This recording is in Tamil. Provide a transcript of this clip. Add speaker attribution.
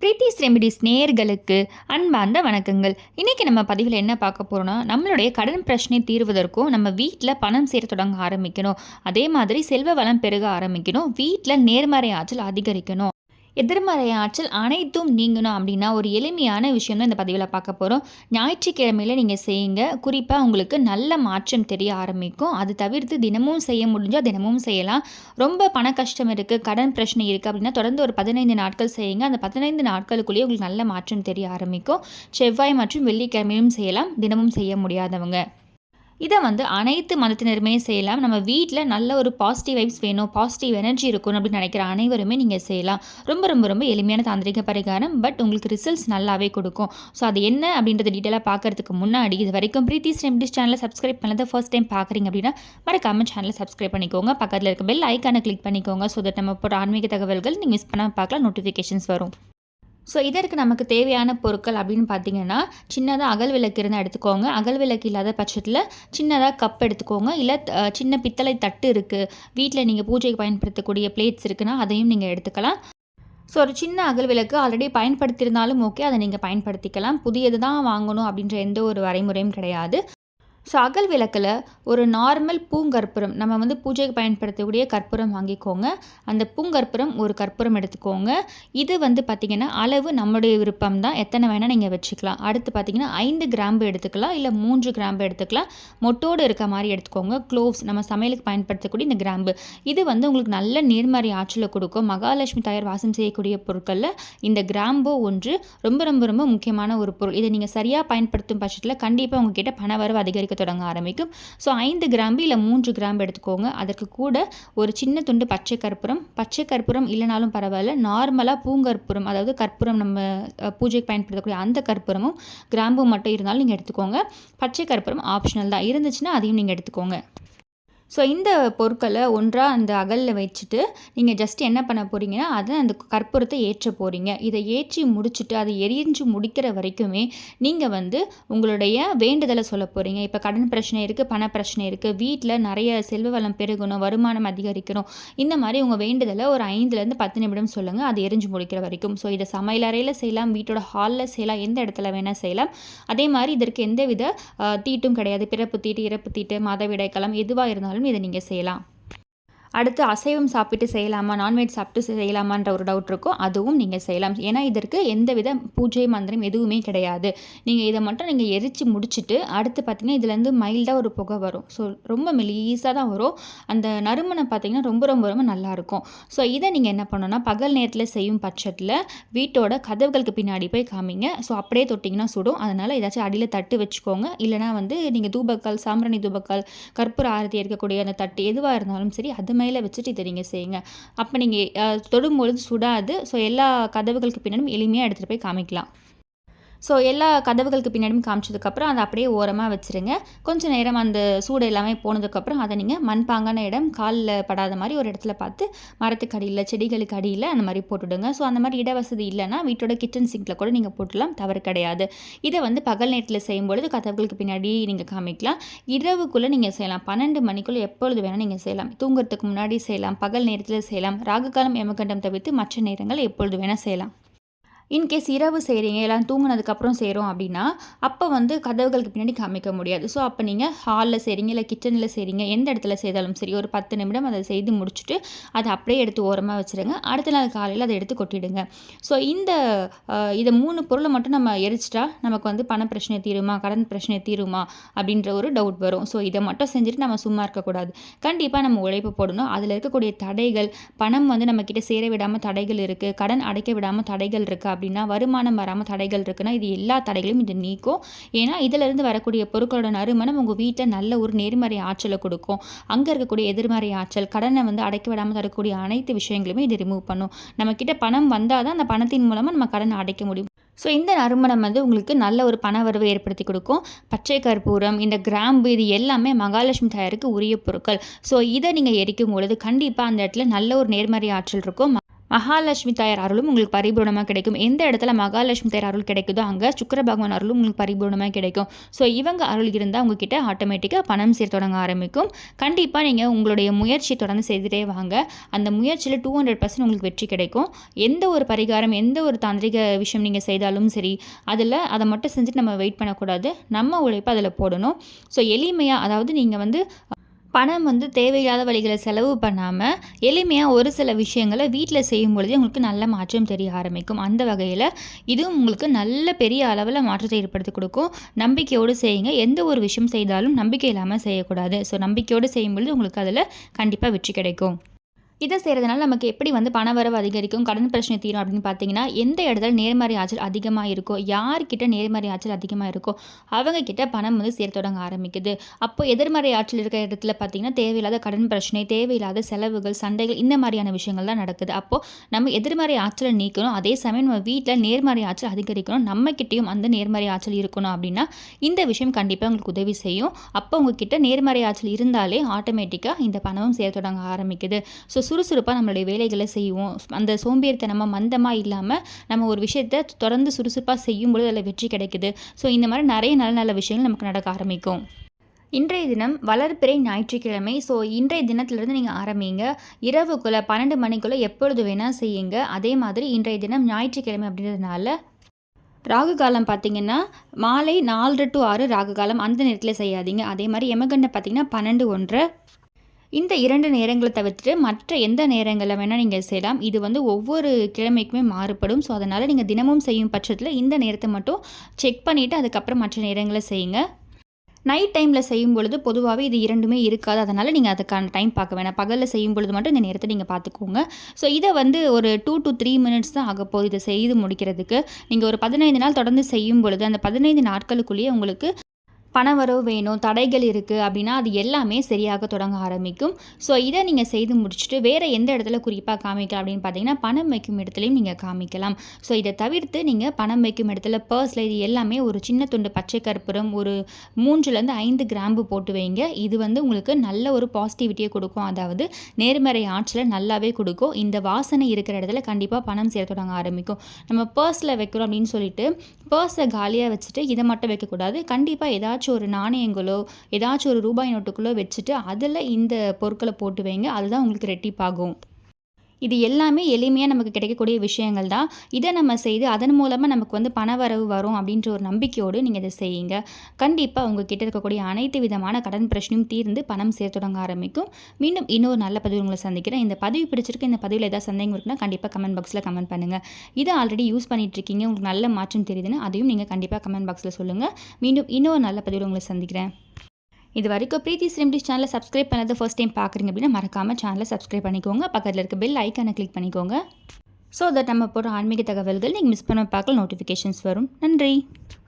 Speaker 1: பிரீத்திஸ் ரெமிடிஸ் நேயர்களுக்கு அன்பார்ந்த வணக்கங்கள். இன்றைக்கி நம்ம பதிவில் என்ன பார்க்க போகிறோம்னா நம்மளுடைய கடன் பிரச்சனை தீர்வதற்கும் நம்ம வீட்டில் பணம் சேர தொடங்க ஆரம்பிக்கணும். அதே மாதிரி செல்வ வளம் பெருக ஆரம்பிக்கணும். வீட்டில் நேர்மறை ஆற்றல் அதிகரிக்கணும். எதிர்மறை ஆற்றல் அனைத்தும் நீங்கணும் அப்படின்னா ஒரு எளிமையான விஷயம் தான் இந்த பதிவில் பார்க்க போகிறோம் ஞாயிற்றுக்கிழமையில் நீங்கள் செய்யுங்க. குறிப்பாக உங்களுக்கு நல்ல மாற்றம் தெரிய ஆரம்பிக்கும். அது தவிர்த்து தினமும் செய்ய முடிஞ்சால் தினமும் செய்யலாம். ரொம்ப பண கஷ்டம் இருக்குது கடன் பிரச்சனை இருக்குது அப்படின்னா தொடர்ந்து ஒரு பதினைந்து நாட்கள் செய்யுங்க. அந்த பதினைந்து நாட்களுக்குள்ளேயே உங்களுக்கு நல்ல மாற்றம் தெரிய ஆரம்பிக்கும். செவ்வாய் மற்றும் வெள்ளிக்கிழமையும் செய்யலாம். தினமும் செய்ய முடியாதவங்க. இதை வந்து அனைத்து மதத்தினருமே செய்யலாம். நம்ம வீட்டில் நல்ல ஒரு பாசிட்டிவ் வைப்ஸ் வேணும் பாசிட்டிவ் எனர்ஜி இருக்கணும் அப்படின்னு நினைக்கிற அனைவருமே நீங்கள் செய்யலாம். ரொம்ப ரொம்ப ரொம்ப எளிமையான தாந்திரிக பரிகாரம். பட் உங்களுக்கு ரிசல்ட்ஸ் நல்லாவே கொடுக்கும். ஸோ அது என்ன அப்படின்றத டீட்டெயிலாக பார்க்கறதுக்கு முன்னாடி இது வரைக்கும் பிரீத்தி ஸ்ரெம்டிஸ் சேனலை சப்ஸ்கிரைப் பண்ணதை ஃபர்ஸ்ட் டைம் பார்க்குறீங்க அப்படின்னா மறக்காமல் சேனலை சப்ஸ்கிரைப் பண்ணிக்கோங்க. பக்கத்தில் இருக்க பெல் ஐக்கானை கிளிக் பண்ணிக்கோங்க. ஸோ தட் நம்ம போகிற ஆன்மீக தகவல்கள் நீங்கள் மிஸ் பண்ணாமல் பார்க்கலாம். நோட்டிஃபிகேஷன்ஸ் வரும். ஸோ இதற்கு நமக்கு தேவையான பொருட்கள் அப்படின்னு பார்த்தீங்கன்னா சின்னதாக அகல் விளக்கு இருந்தால் எடுத்துக்கோங்க. அகல் விளக்கு இல்லாத பட்சத்தில் சின்னதாக கப் எடுத்துக்கோங்க. இல்லை சின்ன பித்தளை தட்டு இருக்குது வீட்டில் நீங்கள் பூஜைக்கு பயன்படுத்தக்கூடிய பிளேட்ஸ் இருக்குன்னா அதையும் நீங்கள் எடுத்துக்கலாம். ஸோ ஒரு சின்ன அகல் விளக்கு ஆல்ரெடி பயன்படுத்தியிருந்தாலும் ஓகே அதை நீங்கள் பயன்படுத்திக்கலாம். புதியது தான் வாங்கணும் அப்படின்ற எந்த ஒரு வரைமுறையும் கிடையாது. ஸோ அகல் விளக்கில் ஒரு நார்மல் பூங்கற்பூரம் நம்ம வந்து பூஜைக்கு பயன்படுத்தக்கூடிய கற்பூரம் வாங்கிக்கோங்க. அந்த பூங்கற்பூரம் ஒரு கற்பூரம் எடுத்துக்கோங்க. இது வந்து பார்த்திங்கன்னா அளவு நம்முடைய விருப்பம் தான் எத்தனை வேணால் நீங்கள் வச்சுக்கலாம். அடுத்து பார்த்திங்கன்னா ஐந்து கிராம்பு எடுத்துக்கலாம். இல்லை மூன்று கிராம்பு எடுத்துக்கலாம். மொட்டோடு இருக்க மாதிரி எடுத்துக்கோங்க. க்ளோவ்ஸ் நம்ம சமையலுக்கு பயன்படுத்தக்கூடிய இந்த கிராம்பு. இது வந்து உங்களுக்கு நல்ல நேர்மறை ஆற்றலை கொடுக்கும். மகாலட்சுமி தாயார் வாசம் செய்யக்கூடிய பொருட்களில் இந்த கிராம்போ ஒன்று ரொம்ப ரொம்ப ரொம்ப முக்கியமான ஒரு பொருள். இதை நீங்கள் சரியாக பயன்படுத்தும் பட்சத்தில் கண்டிப்பாக உங்ககிட்ட பண வரவு அதிகரிக்க தொடங்க ஆரம்பிக்கும். ஸோ ஐந்து கிராம்பு இல்லை மூன்று கிராம்பு எடுத்துக்கோங்க. அதற்கு கூட ஒரு சின்ன துண்டு பச்சை கற்பூரம். பச்சை கற்பூரம் இல்லைனாலும் பரவாயில்ல. நார்மலாக பூங்கற்பூரம் அதாவது கற்பூரம் நம்ம பூஜைக்கு பயன்படுத்தக்கூடிய அந்த கற்பூரமும் கிராம்பும் மட்டும் இருந்தாலும் நீங்கள் எடுத்துக்கோங்க. பச்சை கற்பூரம் ஆப்ஷனல் தான். இருந்துச்சுன்னா அதையும் நீங்கள் எடுத்துக்கோங்க. ஸோ இந்த பொருட்களை ஒன்றாக அந்த அகலில் வச்சுட்டு நீங்கள் ஜஸ்ட் என்ன பண்ண போகிறீங்கன்னா அதை அந்த கற்பூரத்தை ஏற்ற போகிறீங்க இதை ஏற்றி முடிச்சுட்டு அதை எரிஞ்சு முடிக்கிற வரைக்குமே நீங்கள் வந்து உங்களுடைய வேண்டுதலை சொல்ல போகிறீங்க இப்போ கடன் பிரச்சனை இருக்குது பண பிரச்சனை இருக்குது வீட்டில் நிறைய செல்வ வளம் பெருகணும் வருமானம் அதிகரிக்கணும். இந்த மாதிரி உங்கள் வேண்டுதலை ஒரு ஐந்துலேருந்து பத்து நிமிடம் சொல்லுங்கள் அது எரிஞ்சு முடிக்கிற வரைக்கும். ஸோ இதை சமையல் அறையில் செய்யலாம் வீட்டோட ஹாலில் செய்யலாம் எந்த இடத்துல வேணால் செய்யலாம். அதே மாதிரி இதற்கு எந்தவித வித தீட்டும் கிடையாது. பிறப்பு தீட்டு இறப்பு தீட்டு மாதவிடைக்காலம் எதுவாக இருந்தாலும் இதை நீங்கள் செய்யலாம். அடுத்து அசைவம் சாப்பிட்டு செய்யலாமா? நான்வெஜ் சாப்பிட்டு செய்யலாமான்ற ஒரு டவுட் இருக்கும். அதுவும் நீங்கள் செய்யலாம். ஏன்னா இதற்கு எந்தவித பூஜை மந்திரம் எதுவுமே கிடையாது. நீங்கள் இதை மட்டும் நீங்கள் எரித்து முடிச்சுட்டு அடுத்து பார்த்தீங்கன்னா இதுலேருந்து மைல்டாக ஒரு புகை வரும். ஸோ ரொம்ப மெலீஸாக தான் வரும். அந்த நறுமணம் பார்த்தீங்கன்னா ரொம்ப ரொம்ப ரொம்ப நல்லாயிருக்கும் ஸோ இதை நீங்கள் என்ன பண்ணணும்னா பகல் நேரத்தில் செய்யும் பட்சத்தில் வீட்டோட கதவுகளுக்கு பின்னாடி போய் காமிங்க. ஸோ அப்படியே தொட்டிங்கன்னா சுடும். அதனால் ஏதாச்சும் அடியில் தட்டு வச்சுக்கோங்க. இல்லைனா வந்து நீங்கள் தூபக்கால் சாம்பிராணி தூபக்கால் கற்பூர ஆரத்தி இருக்கக்கூடிய அந்த தட்டு எதுவாக இருந்தாலும் சரி அது மேலே வச்சுட்டு இதை நீங்கள் செய்யுங்க. அப்போ நீங்கள் தொடும்பொழுது சுடாது. ஸோ எல்லா கதவுகளுக்கு பின்னாலும் எளிமையாக எடுத்துகிட்டு போய் காமிக்கலாம். ஸோ எல்லா கதவுகளுக்கு பின்னாடியும் காமிச்சதுக்கப்புறம் அதை அப்படியே ஓரமாக வச்சுருங்க. கொஞ்சம் நேரம் அந்த சூடு எல்லாமே போனதுக்கப்புறம் அதை நீங்கள் மண்பாங்கான இடம் காலில் படாத மாதிரி ஒரு இடத்துல பார்த்து மரத்துக்கு அடியில் செடிகளுக்கு அடியில் அந்த மாதிரி போட்டுவிடுங்க ஸோ அந்த மாதிரி இட வசதி இல்லைன்னா வீட்டோட கிச்சன் சிங்கில் கூட நீங்கள் போட்டுடலாம் தவறு கிடையாது. இதை வந்து பகல் நேரத்தில் செய்யும்பொழுது கதவுகளுக்கு பின்னாடி நீங்கள் காமிக்கலாம். இரவுக்குள்ளே நீங்கள் செய்யலாம். பன்னெண்டு மணிக்குள்ளே எப்பொழுது வேணால் நீங்கள் செய்யலாம். தூங்குறதுக்கு முன்னாடி செய்யலாம். பகல் நேரத்தில் செய்யலாம். ராகுகாலம் எமகண்டம் தவிர்த்து மற்ற நேரங்கள் எப்பொழுது வேணால் செய்யலாம். இன்கேஸ் இரவு செய்கிறீங்க எல்லாம் தூங்கினதுக்கப்புறம் செய்கிறோம் அப்படின்னா அப்போ வந்து கதவுகளுக்கு பின்னாடி காமிக்க முடியாது. ஸோ அப்போ நீங்கள் ஹாலில் செய்கிறீங்க இல்லை கிச்சனில் செய்கிறீங்க எந்த இடத்துல செய்தாலும் சரி ஒரு பத்து நிமிடம் அதை செய்து முடிச்சுட்டு அதை அப்படியே எடுத்து ஓரமாக வச்சுருங்க. அடுத்த நாள் காலையில் அதை எடுத்து கொட்டிடுங்க. ஸோ இந்த இதை மூணு பொருளை மட்டும் நம்ம எரிச்சிட்டா நமக்கு வந்து பண பிரச்சனை தீருமா கடன் பிரச்சனை தீருமா அப்படின்ற ஒரு டவுட் வரும். ஸோ இதை மட்டும் செஞ்சுட்டு நம்ம சும்மா இருக்கக்கூடாது. கண்டிப்பாக நம்ம உழைப்பு போடணும். அதில் இருக்கக்கூடிய தடைகள் பணம் வந்து நம்மக்கிட்ட சேர விடாமல் தடைகள் இருக்குது கடன் அடைக்க விடாமல் தடைகள் இருக்குது அப்படின்னா வருமானம் வராமல் தடைகள் இருக்குன்னா இது எல்லா தடைகளையும் இது நீக்கும். ஏன்னா இதிலிருந்து வரக்கூடிய பொருட்களோட நறுமணம் உங்கள் வீட்டை நல்ல ஒரு நேர்மறை ஆற்றலை கொடுக்கும். அங்கே இருக்கக்கூடிய எதிர்மறை ஆற்றல் கடனை வந்து அடைக்க விடாமல் தரக்கூடிய அனைத்து விஷயங்களுமே இது ரிமூவ் பண்ணும். நம்மக்கிட்ட பணம் வந்தால் தான் அந்த பணத்தின் மூலமாக நம்ம கடனை அடைக்க முடியும். ஸோ இந்த நறுமணம் வந்து உங்களுக்கு நல்ல ஒரு பண வரவை ஏற்படுத்தி கொடுக்கும். பச்சை கற்பூரம் இந்த கிராம்பு இது எல்லாமே மகாலட்சுமி தாயாருக்கு உரிய பொருட்கள். ஸோ இதை நீங்கள் எரிக்கும் பொழுது கண்டிப்பாக அந்த இடத்துல நல்ல ஒரு நேர்மறை ஆற்றல் இருக்கும். மகாலட்சுமி தாயார் அருளும் உங்களுக்கு பரிபூர்ணமாக கிடைக்கும். எந்த இடத்துல மகாலட்சுமி தாயார் அருள் கிடைக்குதோ அங்கே சுக்கர பகவான் அருளும் உங்களுக்கு பரிபூர்ணமாக கிடைக்கும். ஸோ இவங்க அருள் இருந்தால் உங்ககிட்ட ஆட்டோமேட்டிக்காக பணம் சேர் தொடங்க ஆரம்பிக்கும். கண்டிப்பாக நீங்கள் உங்களுடைய முயற்சி தொடர்ந்து செய்துட்டே வாங்க. அந்த முயற்சியில் டூ ஹண்ட்ரட் பர்சன்ட் உங்களுக்கு வெற்றி கிடைக்கும். எந்த ஒரு பரிகாரம் எந்த ஒரு தாந்திரிக விஷயம் நீங்கள் செய்தாலும் சரி அதில் அதை மட்டும் செஞ்சுட்டு நம்ம வெயிட் பண்ணக்கூடாது. நம்ம உழைப்பு அதில் போடணும். ஸோ எளிமையாக அதாவது நீங்கள் வந்து பணம் வந்து தேவையில்லாத வழிகளை செலவு பண்ணாமல் எளிமையாக ஒரு சில விஷயங்களை வீட்டில் செய்யும் பொழுதே உங்களுக்கு நல்ல மாற்றம் தெரிய ஆரம்பிக்கும். அந்த வகையில் இதுவும் உங்களுக்கு நல்ல பெரிய அளவில் மாற்றத்தை ஏற்படுத்தி கொடுக்கும். நம்பிக்கையோடு செய்யுங்க. எந்த ஒரு விஷயம் செய்தாலும் நம்பிக்கை இல்லாமல் செய்யக்கூடாது. ஸோ நம்பிக்கையோடு செய்யும் பொழுது உங்களுக்கு அதில் கண்டிப்பாக வெற்றி கிடைக்கும். இதை செய்கிறதுனால நமக்கு எப்படி வந்து பண வரவு அதிகரிக்கும் கடன் பிரச்சனை தீரும் அப்படின்னு பார்த்தீங்கன்னா எந்த இடத்துல நேர்மறை ஆற்றல் அதிகமாக இருக்கோ யார்கிட்ட நேர்மறை ஆற்றல் அதிகமாக இருக்கோ அவங்கக்கிட்ட பணம் வந்து சேர தொடங்க ஆரம்பிக்குது. அப்போ எதிர்மறை ஆற்றல் இருக்கிற இடத்துல பார்த்தீங்கன்னா தேவையில்லாத கடன் பிரச்சனை தேவையில்லாத செலவுகள் சண்டைகள் இந்த மாதிரியான விஷயங்கள் தான் நடக்குது. அப்போது நம்ம எதிர்மறை ஆற்றலை நீக்கணும் அதே சமயம் நம்ம வீட்டில் நேர்மறை ஆற்றல் அதிகரிக்கணும் நம்மக்கிட்டேயும் அந்த நேர்மறை ஆற்றல் இருக்கணும் அப்படின்னா இந்த விஷயம் கண்டிப்பாக உங்களுக்கு உதவி செய்யும். அப்போ உங்ககிட்ட நேர்மறை ஆற்றல் இருந்தாலே ஆட்டோமேட்டிக்காக இந்த பணமும் சேர தொடங்க ஆரம்பிக்குது. ஸோ சுறுசுறுப்பாக நம்மளுடைய வேலைகளை செய்வோம். அந்த சோம்பேறித்தனமாக மந்தமாக இல்லாமல் நம்ம ஒரு விஷயத்தை தொடர்ந்து சுறுசுறுப்பாக செய்யும் பொழுது அதில் வெற்றி கிடைக்குது. ஸோ இந்த மாதிரி நிறைய நல்ல நல்ல விஷயங்கள் நமக்கு நடக்க ஆரம்பிக்கும். இன்றைய தினம் வளர்ப்பிறை ஞாயிற்றுக்கிழமை. ஸோ இன்றைய தினத்திலிருந்து நீங்கள் ஆரம்பிங்க. இரவுக்குள்ளே பன்னெண்டு மணிக்குள்ளே எப்பொழுது வேணால் செய்யுங்க. அதே மாதிரி இன்றைய தினம் ஞாயிற்றுக்கிழமை அப்படின்றதுனால ராகு காலம் பார்த்தீங்கன்னா மாலை நாலு டு ஆறு ராகு காலம் அந்த நேரத்தில் செய்யாதீங்க. அதே மாதிரி எமகண்டை பார்த்தீங்கன்னா பன்னெண்டு ஒன்று. இந்த இரண்டு நேரங்களை தவிர்த்துட்டு மற்ற எந்த நேரங்களில் வேணால் நீங்கள் செய்யலாம். இது வந்து ஒவ்வொரு கிழமைக்குமே மாறுபடும். ஸோ அதனால் நீங்கள் தினமும் செய்யும் பட்சத்தில் இந்த நேரத்தை மட்டும் செக் பண்ணிவிட்டு அதுக்கப்புறம் மற்ற நேரங்களை செய்யுங்க. நைட் டைமில் செய்யும் பொழுது பொதுவாகவே இது இரண்டுமே இருக்காது. அதனால் நீங்கள் அதுக்கான டைம் பார்க்க வேணாம். பகலில் செய்யும் பொழுது மட்டும் இந்த நேரத்தை நீங்கள் பார்த்துக்கோங்க. ஸோ இதை வந்து ஒரு டூ டு த்ரீ மினிட்ஸ் தான் ஆக போகுது. இதை செய்து முடிக்கிறதுக்கு. நீங்கள் ஒரு பதினைந்து நாள் தொடர்ந்து செய்யும் பொழுது அந்த பதினைந்து நாட்களுக்குள்ளேயே உங்களுக்கு பணவரவு வேணும் தடைகள் இருக்குது அப்படின்னா அது எல்லாமே சரியாக தொடங்க ஆரம்பிக்கும். ஸோ இதை நீங்கள் செய்து முடிச்சுட்டு வேறு எந்த இடத்துல குறிப்பாக காமிக்கலாம் அப்படின்னு பார்த்தீங்கன்னா பணம் வைக்கும் இடத்துலையும் நீங்கள் காமிக்கலாம். ஸோ இதை தவிர்த்து நீங்கள் பணம் வைக்கும் இடத்துல பர்ஸில் இது எல்லாமே ஒரு சின்ன துண்டு பச்சை கற்பூரம் ஒரு மூன்றுலேருந்து ஐந்து கிராம்பு போட்டு வைங்க. இது வந்து உங்களுக்கு நல்ல ஒரு பாசிட்டிவிட்டியை கொடுக்கும். அதாவது நேர்மறை ஆற்றலை நல்லாவே கொடுக்கும். இந்த வாசனை இருக்கிற இடத்துல கண்டிப்பாக பணம் சேர தொடங்க ஆரம்பிக்கும். நம்ம பர்ஸில் வைக்கிறோம் அப்படின்னு சொல்லிட்டு பர்ஸை காலியாக வச்சுட்டு இதை மட்டும் வைக்கக்கூடாது கண்டிப்பாக ஏதாச்சும் ஏதாச்சும் ஒரு நாணயங்களோ ஏதாச்சும் ஒரு ரூபாய் நோட்டுக்குள்ளோ வச்சுட்டு அதில் இந்த பொருட்களை போட்டு வைங்க. அதுதான் உங்களுக்கு ரெட்டிப்பாகும். இது எல்லாமே எளிமையாக நமக்கு கிடைக்கக்கூடிய விஷயங்கள் தான். இதை நம்ம செய்து அதன் மூலமாக நமக்கு வந்து பண வரவு வரும் அப்படின்ற ஒரு நம்பிக்கையோடு நீங்கள் இதை செய்யுங்க. கண்டிப்பாக உங்ககிட்ட இருக்கக்கூடிய அனைத்து விதமான கடன் பிரச்சனையும் தீர்ந்து பணம் சேர்த்து தொடங்க ஆரம்பிக்கும். மீண்டும் இன்னொரு நல்ல பதிவு உங்களை சந்திக்கிறேன். இந்த பதிவு பிடிச்சிருக்கு இந்த பதிவில் ஏதாவது சந்தேகம் இருக்குன்னா கண்டிப்பாக கமெண்ட் பாக்ஸில் கமெண்ட் பண்ணுங்கள் இதை ஆல்ரெடி யூஸ் பண்ணிட்டு இருக்கீங்க உங்களுக்கு நல்ல மாற்றம் தெரியுதுன்னு அதையும் நீங்கள் கண்டிப்பாக கமெண்ட் பாக்ஸில் சொல்லுங்கள் மீண்டும் இன்னொரு நல்ல பதிவில் உங்களை சந்திக்கிறேன். இது வரைக்கும் ப்ரீத்தி ஸ்ரீம்டிஸ் சேனலை சப்ஸ்கிரைப் பண்ணது ஃபஸ்ட் டைம் பார்க்குறீங்க அப்படின்னா மறக்காமல் சேனலை சப்ஸ்கிரைப் பண்ணிக்கோங்க. பக்கத்தில் இருக்க பெல் ஐக்கானை கிளிக் பண்ணிக்கோங்க. ஸோ தட் நம்ம போகிற ஆன்மீக தகவல்கள் நீங்கள் மிஸ் பண்ண பார்க்கல நோட்டிஃபிகேஷன்ஸ் வரும். நன்றி.